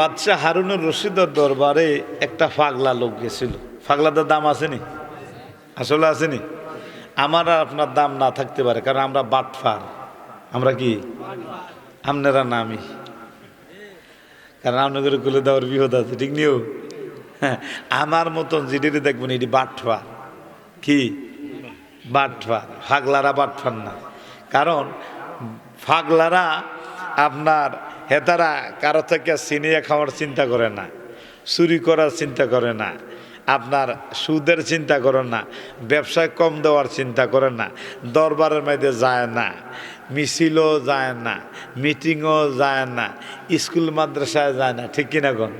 বাদশাহ হারুনুর রশিদের দরবারে একটা ফাগলা লোক গেছিল। ফাগলাদের দাম আসেনি? আসলে আসেনি? আমার আর আপনার দাম না থাকতে পারে, কারণ আমরা বাটফার। আমরা কি? আপনারা নামি কারণ আপনাদের কুলে দেওয়ার বিপদ আছে, ঠিক নিও হ্যাঁ আমার মতন জিডিরে দেখবেন এটি বাটফার। কি? বাটফার। ফাগলারা বাটফার না। কারণ ফাগলারা আপনার হেতারা কারও থেকে সিনিয়া খাওয়ার চিন্তা করে না, চুরি করার চিন্তা করে না, আপনার সুদের চিন্তা করে না, ব্যবসায় কম দেওয়ার চিন্তা করে না, দরবারের মধ্যে যায় না, মিছিলও যায় না, মিটিংও যায় না, স্কুল মাদ্রাসায় যায় না, ঠিক কিনা কোন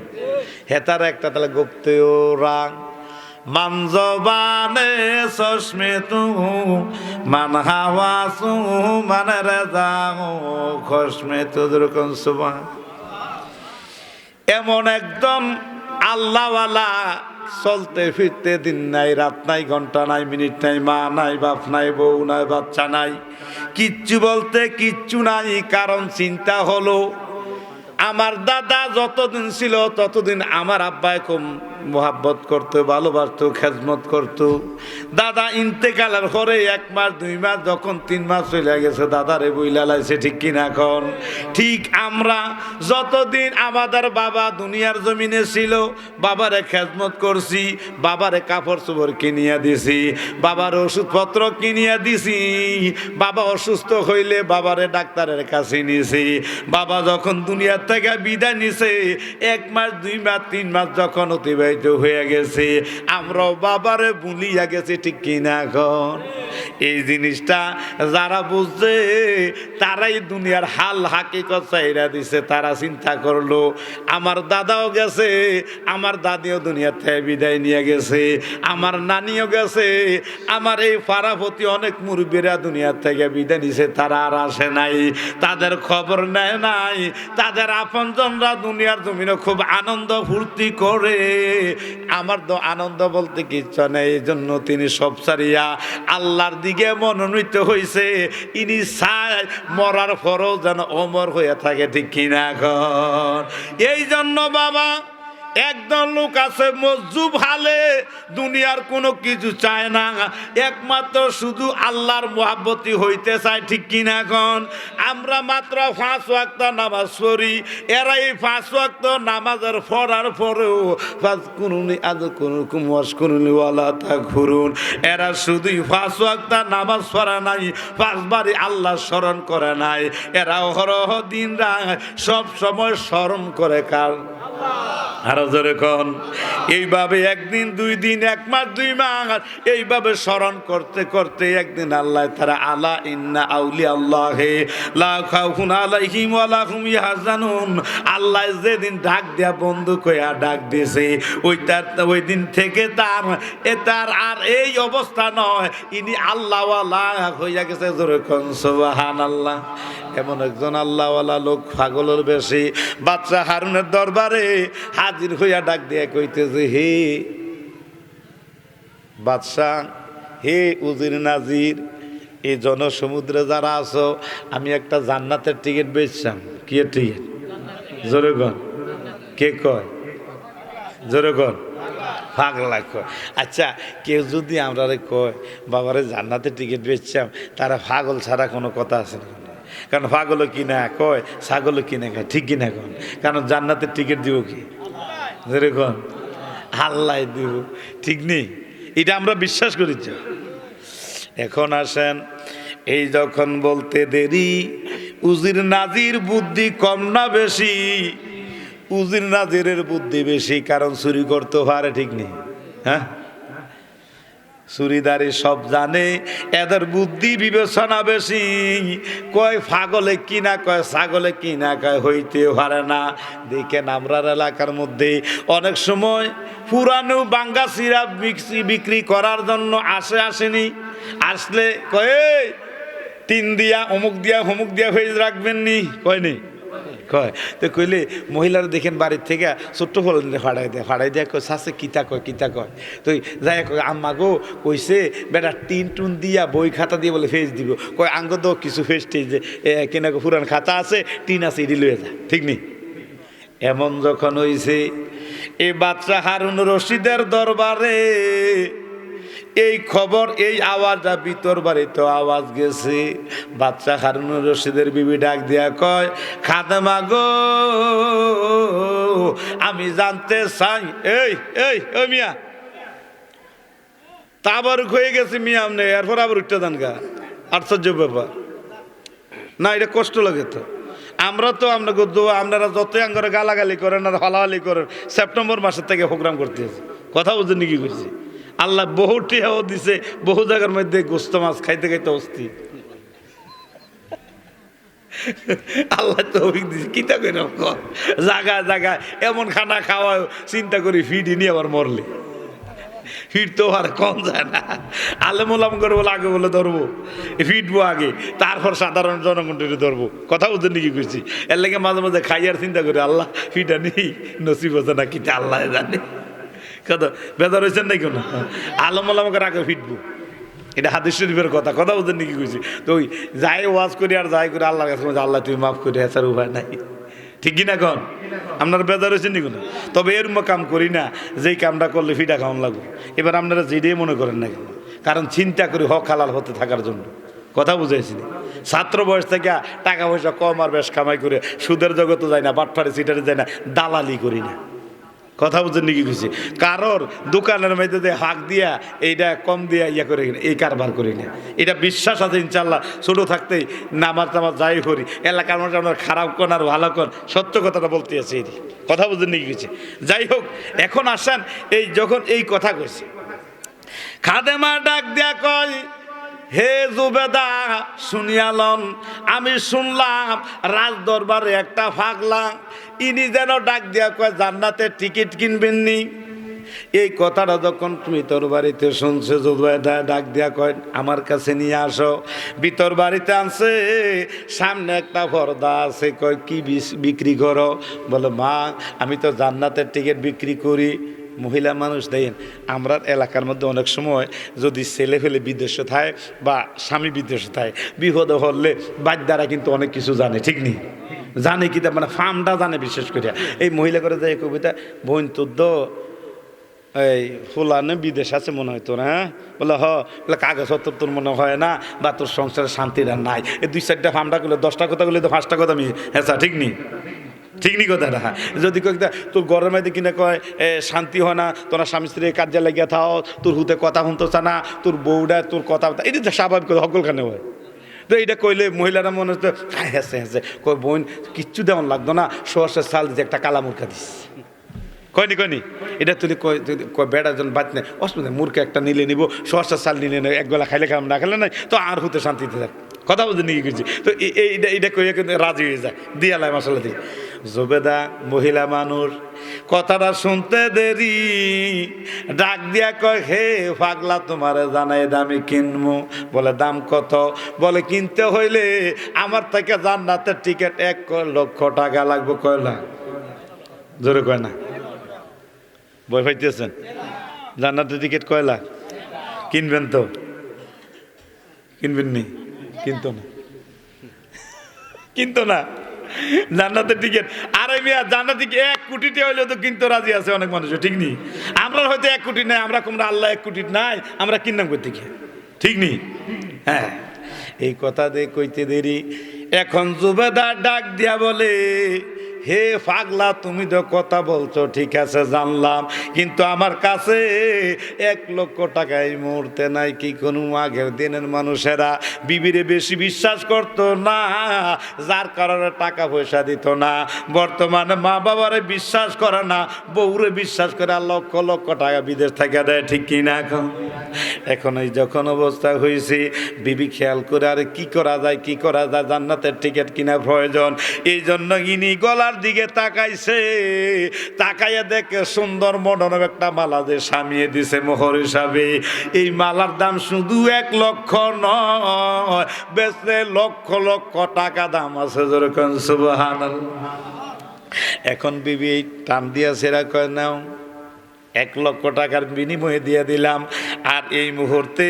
হেতারা একটা তাহলে গুপ্তেও রাং মান জবানে চশমে তু, মান হাওয়া সু মান রেজা খসমে তু যেরকম সুবান এমন একদম আল্লাহওয়ালা চলতে ফিরতে দিন নাই, রাত নাই, ঘণ্টা নাই, মিনিট নাই, মা নাই, বাপ নাই, বউ নাই, বাচ্চা নাই, কিচ্ছু বলতে কিচ্ছু নাই, কারণ চিন্তা হলো, আমার দাদা যতদিন ছিল ততদিন আমার আব্বাই খুব মোহাব্বত করতো, ভালোবাসতো, খেজমত করতো। দাদা ইন্তেকালের পরে এক মাস, দুই মাস, যখন তিন মাস চলে গেছে, দাদারে বইলা লাইছে, ঠিক কিনা এখন? ঠিক আমরা যতদিন আমাদের বাবা দুনিয়ার জমিনে ছিল, বাবারে খেজমত করছি, বাবারে কাপড় চোপড় কিনিয়া দিছি, বাবার ওষুধপত্র কিনিয়া দিছি, বাবা অসুস্থ হইলে বাবারে ডাক্তারের কাছে নিছি। বাবা যখন দুনিয়ার থেকে বিদায় নিছে, এক মাস, দুই মাস, তিন মাস যখন অতিবাহিত হয়ে গেছে, আমরাও বাবারে ভুলিয়া গেছি, ঠিক কিনা এখন? এই জিনিসটা যারা বুঝছে, তারাই দুনিয়ার হাল হাকিকত চাইরা দিছে, তারা চিন্তা করল, আমার দাদাও গেছে, আমার দাদিও দুনিয়ার থেকে বিদায় নিয়ে গেছে, আমার নানিও গেছে, আমার এই ফারাপতি অনেক মুরব্বীরা দুনিয়ার থেকে বিদায় নিছে, তারা আর আসে নাই, তাদের খবর নেয় নাই, তাদের আপনজনরা দুনিয়ার জমিনে খুব আনন্দ ফুর্তি করে। আমার তো আনন্দ বলতে কিচ্ছু নেই, এই জন্য তিনি সব সারিয়া আল্লাহর দিকে মনোনীত হয়েছে ইনি চায় মরার পরও যেন অমর হয়ে থাকে, ঠিক কিনা এই জন্য বাবা একদল লোক আছে মজুব হালে, দুনিয়ার কোনো কিছু চায় না। একমাত্র শুধু আল্লাহর মোহাব্বতি হইতে চায়, ঠিক কিনা এখন? আমরা মাত্র পাঁচ ওয়াক্ত নামাজ পড়ি এরা এই পাঁচ ওয়াক্ত নামাজের পড়ার পরেও পাঁচ কুনুনি আজ কোনো কুমাস কুনুনি ওয়ালা তা ঘুরুন এরা শুধুই পাঁচ ওয়াক্ত নামাজ পড়া নাই, পাঁচবারই আল্লাহ স্মরণ করে নাই। এরা অহরহ দিন রাত সব সময় স্মরণ করে কার? আরও জোরে কন? এইভাবে একদিন, দুই দিন, এক মাস, দুই মাস, এইভাবে স্মরণ করতে করতে একদিন আল্লাহ তারা আলা ইন্না আউলি আল্লাহ আল্লাহ যেদিন ডাক দেয়া বন্ধু কইয়া ডাক দিয়েছে ওই তার ওই দিন থেকে তার, এ তার আর এই অবস্থা নয়। ইনি আল্লাহওয়ালা হইয়া গেছে জোরে কন? সুবহানাল্লাহ। এমন একজন আল্লাহওয়ালা লোক পাগলের বেশি। বাচ্চা হারুনের দরবারে হাজির হইয়া ডাক দিয়া কইতেছে, হে বাদশাহ, হে উজির নাজির এই জনসমুদ্রে যারা আছো, আমি একটা জান্নাতের টিকিট বেচছাম কি টিকিট? জোরে কন। কে কয়? জোরে কন। পাগলা কয়। আচ্ছা কেউ যদি আমরা কয়, বাবারে, জান্নাতের টিকিট বেচছাম তারা পাগল ছাড়া কোনো কথা আছে না? কারণ পাগলও কিনা কয়, ছাগলও কিনে খায় ঠিক কিনা কন কারণ জান্নাতের টিকিট দিব কি? যেরকম, আল্লাহ দিব। ঠিক নেই এটা আমরা বিশ্বাস করি চ এখন আসেন, এই যখন বলতে দেরি, উজির নাজির বুদ্ধি কম না বেশি? উজির নাজিরের বুদ্ধি বেশি, কারণ চুরি করতে পারে, ঠিক নেই হ্যাঁ? চুরিদারি সব জানে এদের বুদ্ধি বিবেচনা বেশি। কয় ফাগলে কি না কয় ছাগলে কি না কয় হইতে পারে না। দেখেন আমরার এলাকার মধ্যে অনেক সময় পুরানো বাঙ্গা সিরাপ মিক্সি বিক্রি করার জন্য আসে আসেনি। আসলে কয় "এই, তিন দিয়া অমুক দিয়া অমুক দিয়া হয়ে রাখবেন নি। কয়নি কয়? তো কইলে মহিলারা দেখেন বাড়ির থেকে ছোট্ট ফল ফাড়াই দেয় ফাড়াই দেয়, কয় শাসে কিতা কয় কিতা কয়? তো যাই কয় আম্মা গো কইছে, বেটা টিন টুন দিয়া বই খাতা দিয়ে বলে ফেস দিব। কয়, আঙ্গ তো কিছু ফেস টেস কেনা পুরান খাতা আছে, টিন আছে এটি লয়ে যা, ঠিক নেই এমন যখন হইছে, এ বাচ্চা হারুন রশিদের দরবারে এই খবর, এই আওয়াজটা ভিতর বাড়িতে আওয়াজ গেছে। বাচ্চা হারুন রশিদের বিবি ডাক দিয়া কয়, খাদেমা গো, আমি জানতে চাই এই এই ওই মিয়া তা আবার হয়ে গেছে মিয়া আমনে, এরপর আবার উঠতে দেন গা। আশ্চর্য ব্যাপার। না, এটা কষ্ট লাগে তো। আমরা তো আপনাকে দোয়া, আপনারা যতই আঙ্গরে গালাগালি করেন আর হলাহালি করেন, সেপ্টেম্বর মাসের থেকে প্রোগ্রাম করতেছি কথা বুঝে কি করছি? আল্লাহ বহু টিহাও দিছে, বহু জায়গার মধ্যে গোস্ত মাছ খাইতে খাইতে অস্থি আল্লাহ তো অভিজ্ঞ দিছে কিতা করে জাগা জায়গায় এমন খানা খাওয়া চিন্তা করি ফিডি নিয়ে আবার মরলে। ফিরতেও আর কম যায় না। আলেমুলাম করে বলে, আগে বলে ধরবো। ফিটবো আগে, তারপর সাধারণ জনগণটি ধরবো। কথা বুঝতে নাকি করছি এর লেগে মাঝে মাঝে খাইয়ার চিন্তা করি, আল্লাহ ফিটা নেই, নসিব হচ্ছে না, কিটা আল্লাহ জানে। কথা বেদার হয়েছেন নাকি না আলম করে আগে ফিটবো। এটা হাদিস শরীফের কথা কথা বুঝতে নাকি করছি তো ওই যাই ওয়াজ করি আর যাই করে আল্লাহ কাছে আল্লাহ, তুমি মাফ করে এছাড়া উপায় নাই। ঠিক কিনা কন? আপনার বেজার হয়েছেন নি কোনো? তবে এর কাম করি না, যেই কামটা করলে ফিটা খাওয়ান লাগবে। এবার আপনারা যেটাই মনে করেন না কেন, কারণ চিন্তা করি হক হালাল হতে থাকার জন্য। কথা বুঝাইছি না। ছাত্র বয়স থেকে টাকা পয়সা কম আর বেশ কামাই করে সুদের জগতে যায় না, বাটফারে সিটারে যায় না, দালালি করি না। কথা বুঝছেন নাকি খুশি কারোর দোকানের মধ্যে হাক দিয়া এইটা কম দিয়া ইয়া করে কিনা, এই কারবার করি না এটা বিশ্বাস আছে ইনশাল্লাহ ছোট থাকতেই নামাজ টামাজ যাই করি এলাকার মধ্যে আমরা খারাপ কর আর ভালো কর সত্য কথাটা বলতে আছে এই কথা বুঝছেন নাকি কিছু যাই হোক এখন আসেন এই যখন এই কথা কইছে। খাদেমা ডাক দিয়া কয় হে জুবেদা, শুনিয়ালন, আমি শুনলাম রাজ দরবারে একটা ফাগলা। ইনি যেন ডাক দিয়া কয়, জান্নাতের টিকিট কিনবেননি এই কথাটা যখন তুমি তোর বাড়িতে শুনছে, জুবেদা ডাক দিয়া কয়, আমার কাছে নিয়ে আসো। ভিতর বাড়িতে আনছে, সামনে একটা পর্দা আছে, কয়, কি বিক্রি করো? বলে, মা, আমি তো জান্নাতের টিকিট বিক্রি করি। মহিলা মানুষ, দেখেন, আমরা এলাকার মধ্যে অনেক সময় যদি ছেলে ফেলে বিদেশে থাকে বা স্বামী বিদেশে থাকে, বিপদে হলে বাদ্যারা কিন্তু অনেক কিছু জানে, ঠিক নেই? জানে কি মানে ফার্মটা জানে বিশেষ করে। এই মহিলা করে যে কবিতা বোন তুদ্দ এই ফুলানে বিদেশ আছে মনে হয় তোর হ্যাঁ? বলে, হ। বলে কাগজপত্র তোর মনে হয় না বা তোর সংসারে শান্তিটা নাই। এই দুই চারটা ফার্মটা করলে, দশটা কথা বলে তো পাঁচটা কথা আমি হ্যাঁ ঠিক নেই? ঠিক নি। কথাটা যদি তোর গরমের মধ্যে কিনা কয় শান্তি হয় না? তোরা স্বামী স্ত্রী কাজে লাগিয়ে থাও, তোর হুতে কথা শুনতো না, তোর বউটা তোর কথা এটা স্বাভাবিক সকলখানে হয়। তো এটা কইলে মহিলারা মনে হচ্ছে হেসে হেসে কই বোন, কিচ্ছু দেওয়ান লাগতো না সরষের চাল দিতে একটা কালা মুরখা দিস কয়নি কয়নি? এটা তুই কয় বেড়া জন বাদ নেই অসুবিধা মূর্খে একটা নিলে নিব সরষের চাল নিলে নেই এক বেলা খাইলে খাম না খেলে নাই, তো আর হতে শান্তিতে থাক। কথা বলতে নিয়ে গেছি। তো এই- এইটা এইটা কইয়া কিন্তু রাজি হয়ে যায় দিয়ালাই মশলা দিয়ে। জবেদা মহিলা মানুষ, কথাটা শুনতে দেরি। ডাক দিয়া কয়, হে পাগলা, তোমার জানাই দামি কিনবো বলে, দাম কত? বলে, কিনতে হইলে আমার থেকে জান্নাতের টিকিট এক লক্ষ টাকা লাগবে। কয় লাখ জোরে কয় না। বই পাইতেছেন? জান্নাতের টিকিট কয়লা কিনবেন তো? কিনবেন নি কিনতো না। কিনতো না? জান্নাতের টিকিট। আরে মিয়া, জান্নাত কি এক কোটিতে হইলেও তো কিনতে রাজি আছে অনেক মানুষ ঠিক নি? আমরা হয়তো এক কোটি নাই, আমরা কোমরা আল্লাহ এক কোটি নাই, আমরা কিনলাম করতে গিয়ে ঠিক নি? হ্যাঁ। এই কথা দিয়ে কইতে দেরি। এখন জুবেদার ডাক দিয়া বলে হে পাগলা, তুমি তো কথা বলছো, ঠিক আছে, জানলাম। কিন্তু আমার কাছে এক লক্ষ টাকা এই মুহূর্তে নাই কি কোনো আগের দিনের মানুষেরা। বিবিরে বেশি বিশ্বাস করতো না, যার কারণে টাকা পয়সা দিত না। বর্তমানে মা বাবারে বিশ্বাস করে না, বউরে বিশ্বাস করে আর লক্ষ লক্ষ টাকা বিদেশ থেকে দেয়, ঠিক কি না এখন? এখন এই যখন অবস্থা হয়েছে, বিবি খেয়াল করে আরে কি করা যায়, কি করা যায়, জান্নাতের টিকিট কিনা প্রয়োজন। এই জন্য ইনি গলার দিকে তাকাইছে, তাকাইয়া দেখে সুন্দর মডন একটা মালা যে সামিয়ে দিছে মোহর হিসাবে। এই মালার দাম শুধু এক লক্ষ নয় বেচলে লক্ষ লক্ষ টাকা দাম আছে যেরকম সুবহান এখন বিবি টান দিয়া সেরা কয়, নাও, এক লক্ষ টাকার বিনিময়ে দিয়ে দিলাম। আর এই মুহূর্তে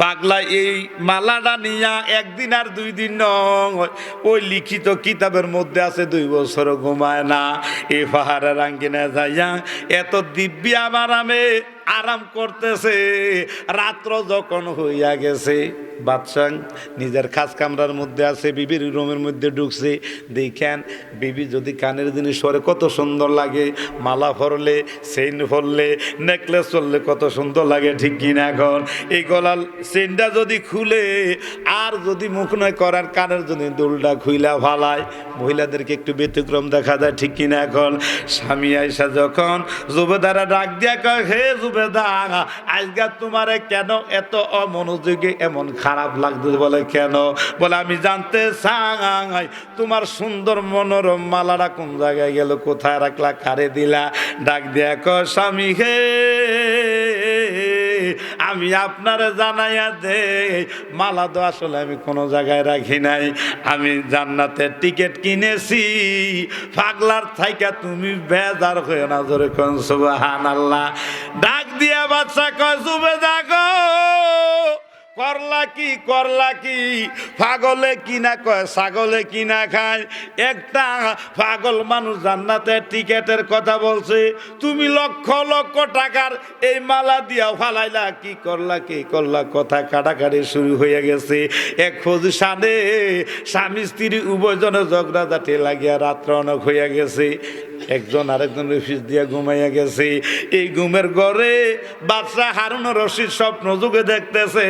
পাগলা এই মালাটা নিয়া একদিন আর দুই দিন নয়। ওই লিখিত কিতাবের মধ্যে আছে, দুই বছর ঘুমায় না। এই পাহাড়ের আঙ্গিনে যাইয়া এত দিব্যি আমার আমি আরাম করতেছে। রাত্র যখন হইয়া গেছে, বাদশাহ নিজের খাস কামরার মধ্যে আছে, বিবির রুমের মধ্যে ঢুকছে। দেখেন, বিবি যদি কানের জিনিস সরে কত সুন্দর লাগে, মালা ফরলে চেইন ফরলে নেকলেস চললে কত সুন্দর লাগে, ঠিক কিনা এখন? এই গলার চেইনটা যদি খুলে, আর যদি মুখ নয় করার কানের যদি দুলটা খুইলা ফালায়। মহিলাদেরকে একটু ব্যতিক্রম দেখা যায়, ঠিক কিনা এখন? স্বামী আইসা যখন জুবেদারা ডাক দিয়া কয়, হে জুবেদা আজকে তোমারে কেন এত অমনোযোগী এমন খারাপ লাগতেছে বলে, কেন? বলে, আমি জানতে চাই, তোমার সুন্দর মনোরম মালাটা কোন জায়গায় গেল? কোথায় রাখলা? কারে দিলা? ডাক দিয়া কয়, স্বামী হে আমি আপনারে জানাইয়া দে মালা তো আসলে আমি কোনো জায়গায় রাখি নাই। আমি জান্নাতের টিকিট কিনেছি, পাগলার থাইকা তুমি বেজার হয়ে না ধরে কোন সুবাহান আল্লাহ ডাক দিয়া বাচ্চা কয় সুবে দেখো করলা কি করলা কি? পাগলে কিনা কয়, ছাগলে কিনা খায়? একটা পাগল মানুষ জান্নাতের টিকেটের কথা বলছে, তুমি লক্ষ লক্ষ টাকার এই মালা দিয়া ফালাইলা, কি করলা কি করলা? কথা কাটাকাটি শুরু হয়ে গেছে। এক পজিশানে স্বামী স্ত্রী উভয়জনে ঝগড়া জাটি লাগিয়া রাত্র অনেক হইয়া গেছে। একজন আরেকজন অফিস দিয়া ঘুমাইয়া গেছে। এই ঘুমের ঘরে বাচ্চা হারুন রশিদ স্বপ্ন যুগে দেখতেছে।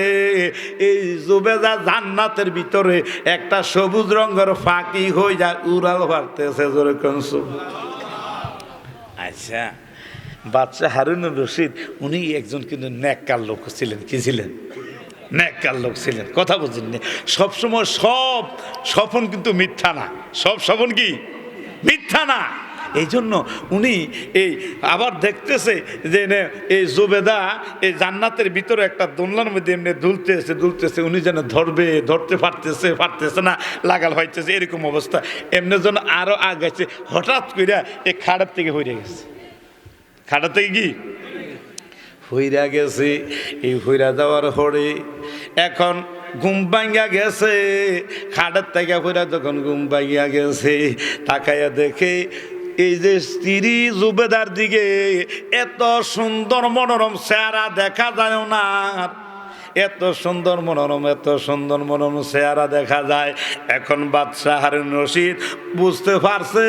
এই জুবেদা জান্নাতের ভিতরে একটা সবুজ রঙের ফাঁকি হয়ে যায় উড়াল ভারতেছে জোরে আচ্ছা বাচ্চা হারুন রশিদ, উনি একজন কিন্তু ন্যাক্কার লোক ছিলেন, কি ছিলেন? ন্যাক্কার লোক ছিলেন, কথা বুঝলেন সবসময় সব স্বপন কিন্তু মিথ্যা না। সব স্বপন কি? মিথ্যা না। এই জন্য উনি এই আবার দেখতেছে যে এই জুবেদা এই জান্নাতের ভিতরে একটা দোলনার মধ্যে এমনি দুলতেছে দুলতেছে, উনি যেন ধরবে, ধরতে পারতেছে পারতেছে না, লাগাল হইতেছে, এরকম অবস্থা। এমনি যেন আরও আগাইছে, হঠাৎ কইরা এই খাড়ার থেকে হয়ে গেছে। খাড়া থেকে কি? হইরা গেছে, এই হইরা যাওয়ার পরে এখন ঘুম ভাঙ্গা গেছে। খাটের থেকে হইরা যখন ঘুম ভাঙ্গা গেছে, তাকাইয়া দেখে এই যে স্ত্রী জুবেদার দিকে এত সুন্দর মনোরম চেহারা দেখা যায় না। এত সুন্দর মনোরম, এত সুন্দর মনোরম চেহারা দেখা যায়। এখন বাদশাহ হারুন রশিদ বুঝতে পারছে,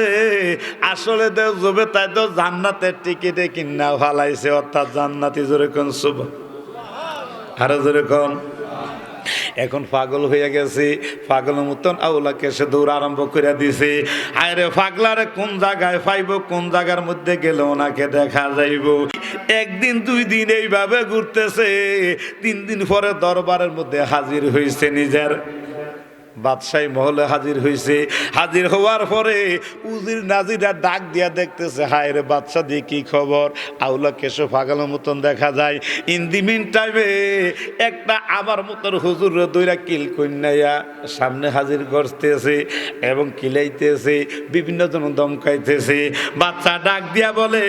আসলে তো জবে তাই তো জান্নাতের টিকিটে কিনা ফালাইছে, অর্থাৎ জান্নাতি যেরকম শুভ আরও জোরে কোন এখন পাগল হয়ে গেছে। পাগল মতন আউলাকে সে দৌড় আরম্ভ করে দিছে। আরে পাগলারে কোন জায়গায় পাইব, কোন জায়গার মধ্যে গেলে ওনাকে দেখা যাইব? একদিন, দুই দিন এইভাবে ঘুরতেছে। তিন দিন পরে দরবারের মধ্যে হাজির হয়েছে নিজের। বাদশাহী মহলে হাজির হয়েছে হাজির হওয়ার পরে উজির নাজিরা ডাক দিয়া দেখতেছে, হায় রে বাদশা দিয়ে কি খবর? আউলা কেশো ফাগালের মতন দেখা যায়। ইন দি মিন টাইমে একটা আমার মতন হুজুর দুইরা কিল কন্যাইয়া সামনে হাজির করতেছে এবং কিলাইতেছে, বিভিন্ন জন দমকাইতেছে। বাচ্চা ডাক দিয়া বলে,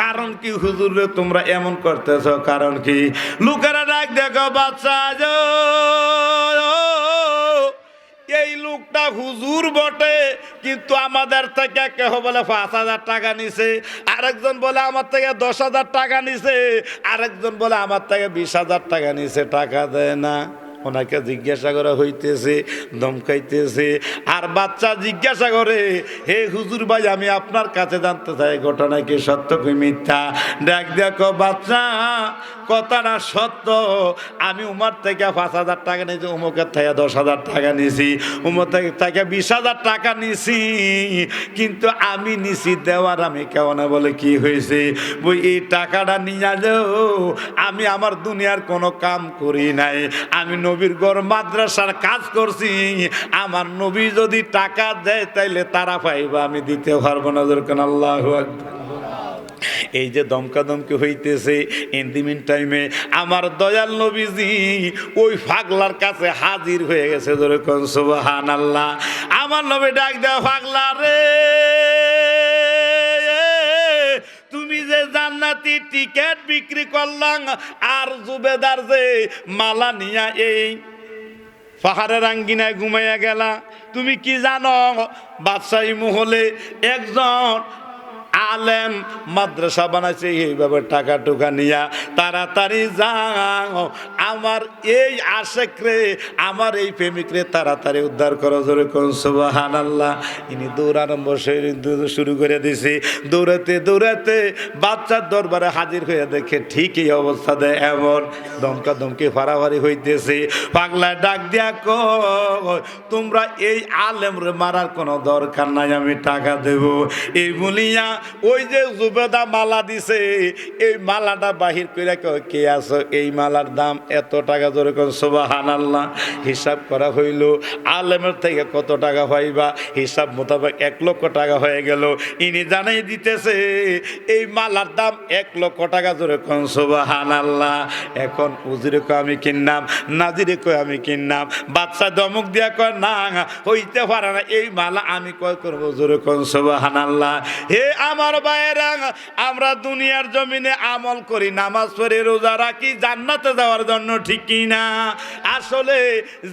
কারণ কি হুজুররে তোমরা এমন করতেছ? কারণ কি? লোকেরা ডাক দেখো বাচ্চা এই লোকটা হুজুর বটে, কিন্তু আমাদের থেকে কেহ বলে পাঁচ হাজার টাকা নিছে? আরেকজন বলে, আমার থেকে দশ হাজার টাকা নিছে। আরেকজন বলে, আমার থেকে বিশ হাজার টাকা নিছে। টাকা দেয় না। ওনাকে জিজ্ঞাসা করা হইতেছে দমকাইতেছে আর বাচ্চা জিজ্ঞাসা করে, হে হুজুর ভাই, আমি আপনার কাছে জানতে চাই ঘটনা কি সত্য কি মিথ্যা? দেখ, দেখো, বাচ্চা, কথাটা সত্য। আমি উমার থেকে পাঁচ হাজার টাকা নিয়েছি, উমুকের থেকে দশ হাজার টাকা নিয়েছি, উমর থেকে থেকে বিশ হাজার টাকা নিছি কিন্তু আমি নিছি দেওয়ার, আমি কেমন বলে কি হয়েছে? বই, এই টাকাটা নিয়ে যাও আমি আমার দুনিয়ার কোনো কাম করি নাই। আমি নবীর গড় মাদ্রাসার কাজ করছি। আমার নবী যদি টাকা দেয়, তাইলে তারা পাইবা, আমি দিতে পারব না যেরকম আল্লাহ এই যে দমকা দমকি হইতেছে ইন্দিমিন টাইমে আমার দয়াল নবীজি ওই ফাগলার কাছে হাজির হয়ে গেছে যেরকম সুবাহান আল্লাহ আমার নবী ডাক দেওয়া ফাগলা রে। তুমি যে জান্ন জান্নাতি টিকেট বিক্রি করলাম। আর জুবেদার যে মালা নিয়া এই পাহাড়ের আঙ্গিনায় ঘুমাইয়া গেলা। তুমি কি জানো, বাদশাহী মহলে একজন আলেম মাদ্রাসা বানাইছে, এইভাবে টাকা টুকা নিয়া তাড়াতাড়ি যাও। আমার এই আশেক রে, আমার এই প্রেমিক রে তাড়াতাড়ি উদ্ধার করো জোরে কোন সুবাহান আল্লাহ ইনি দৌড় আরম্ভ শুরু করে দিছি। দৌড়াতে দৌড়াতে বাচ্চার দরবারে হাজির হয়ে দেখে ঠিকই অবস্থা দেয় এমন দমকা দমকে ফাড়াফাড়ি হইতেছে। পাগলা ডাক দিয়া কো তোমরা এই আলেম রে মারার কোনো দরকার নাই, আমি টাকা দেব। এই বলিয়া ওই যে জুবেদা মালা দিছে, এই মালাটা বাহির করে কে আছো? এই মালার দাম এত টাকা? ধরে কোন সুবাহান আল্লাহ হিসাব করা হইল। আলেমের থেকে কত টাকা পাইবা? হিসাব মোতাবেক এক লক্ষ টাকা হয়ে গেল। ইনি জানাই দিতেছে, এই মালার দাম এক লক্ষ টাকা। ধরে কোন সুবাহান আল্লাহ এখন উজিরে কয়, আমি কিনলাম নাজিরে কয়, আমি কিনলাম বাচ্চা দমক দিয়া কয়, না, হইতে পারে না, এই মালা আমি কয় করব। জোরে কোন সুবাহান আল্লাহ হে আমার ভাইয়েরা, আমরা দুনিয়ার জমিনে আমল করি, নামাজ পড়ে, রোজা রাখি, জান্নাতে যাওয়ার জন্য ঠিক না? আসলে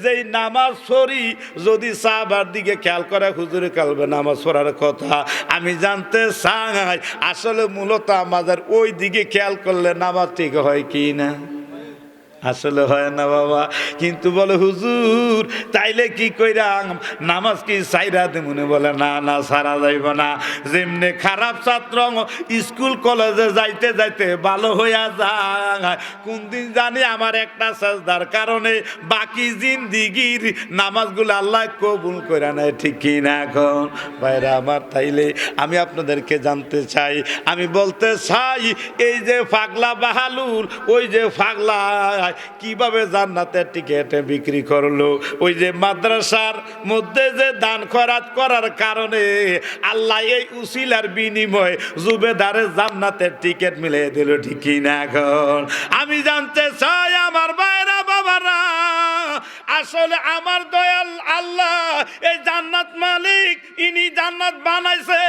যেই নামাজ পড়ি, যদি সাহাবার দিকে খেয়াল করে, হুজুরে কালবে নামাজ পড়ার কথা। আমি জানতে চাই, আসলে মূলত আমাদের ওই দিকে খেয়াল করলে নামাজ ঠিক হয় কি না? আসলে হয় না বাবা। কিন্তু বলে, হুজুর, তাইলে কি কইরাম? নামাজ কি সাইরা মনে বলে, না না সারা যাইব না। যেমনি খারাপ ছাত্র স্কুল, কলেজে যাইতে যাইতে ভালো হইয়া যায়। কোন দিন জানি আমার একটা সাজদার কারণে বাকি জিন্দিগির নামাজগুলো আল্লাহ কবুল করে নেয়, ঠিক কি না এখন? ভাইরা আমার, তাইলে আমি আপনাদেরকে জানতে চাই, আমি বলতে চাই, এই যে ফাগলা বাহালুর, ওই যে ফাগলা কীভাবে জান্নাতের টিকেটে বিক্রি করল? ওই যে মাদ্রাসার মধ্যে যে দান খরাত করার কারণে আল্লাহ এই উসিলার বিনিময় জুবেদারের জান্নাতের টিকিট মিলিয়ে দিল ঠিকই না এখন? আমি জানতে চাই আমার বাইরা বাবারা আসলে আমার দয়াল আল্লাহ, এই জান্নাত মালিক, ইনি জান্নাত বানাইছে।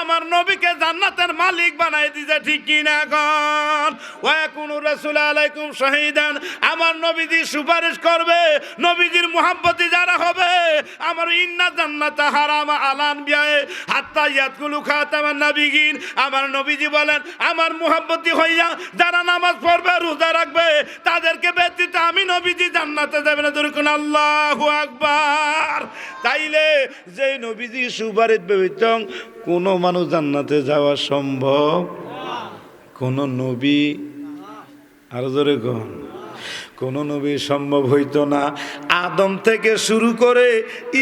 আমার নবীকে জান্নাতের মালিক বানাই দিছে, ঠিক কি না এখন? ওয়াকুনু রাসূল আলাইকুম শাহিদান। আমার নবীজি সুপারিশ করবে, নবীজির মুহাব্বতি যারা হবে, আমার ইন্না জান্নাতা হারাম আলান বিয়ায়ে, হাত্তা ইয়াদকুলু খাতামান নাবিগিন। আমার নবীজি বলেন, আমার মুহাব্বতি হইয়া যারা নামাজ পড়বে, রোজা রাখবে, তাদেরকে ব্যতীত আমি নবীজি জান্নাতে যাবে না। ধরুন আল্লাহ আকবার। তাইলে যে নবীজি সুপারিত ব্যবহৃত কোনো মানুষ জান্নাতে যাওয়া সম্ভব? কোন নবী? আরও জোরে কন। কোন নবী সম্ভব হইত না। আদম থেকে শুরু করে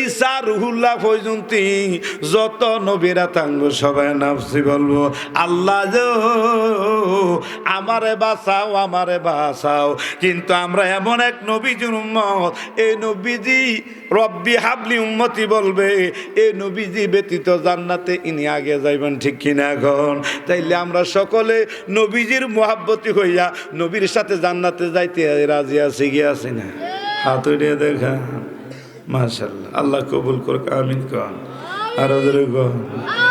ঈসা, রুহুল্লাহ পর্যন্ত যত নবীরা তাঙ্গ সবাই নাফসি বলব, আল্লাহ আমারে বাঁচাও আমারে বাঁচাও। কিন্তু আমরা এমন এক নবীজির উম্মত এই নবীজি রব্বি হাবলি উম্মতি বলবে এই নবীজি ব্যতীত জান্নাতে ইনি আগে যাইবেন ঠিক কিনা এখন? তাইলে আমরা সকলে নবীজির মোহাব্বতি হইয়া নবীর সাথে জান্নাতে যাইতে রাজি আছি গিয়ে আছি না। হাত উঠে দেখা। মাশাল্লাহ আল্লাহ কবুল করুক, আমিন কন। আর ওদের কন।